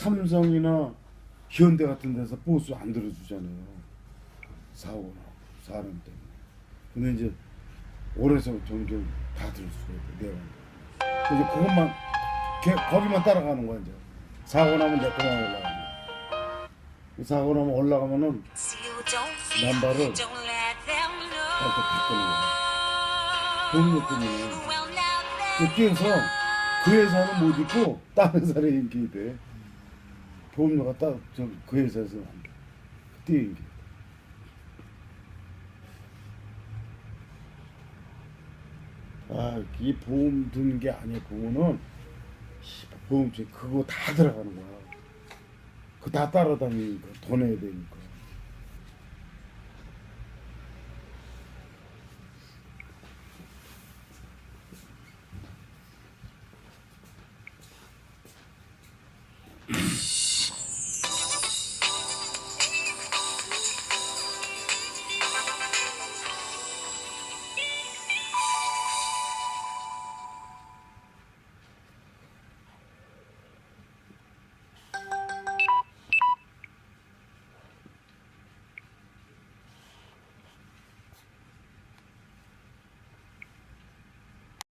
삼성이나 현대 같은 데서 보수 안 들어주잖아요. 사고나 사람 때문에. 근데 이제 올해서 점점 다 들을 수가 있고 내가. 그래서 그것만 걔, 거기만 따라가는 거야 이제. 사고 나면 내 거만 올라가고. 사고 나면 올라가면은 남발을 이렇게 바꾸는 거야. 돈 때문에. 그 뛰어서 그 회사는 못 있고 다른 회사에 인기 돼. 보험료가 딱저그 회사에서 안 돼. 뛰어 인기. 아, 이 보험 드는 게 아니야. 그거는 보험증 그거 다 들어가는 거야. 그다 따라다니니까 돈 내야 되니까.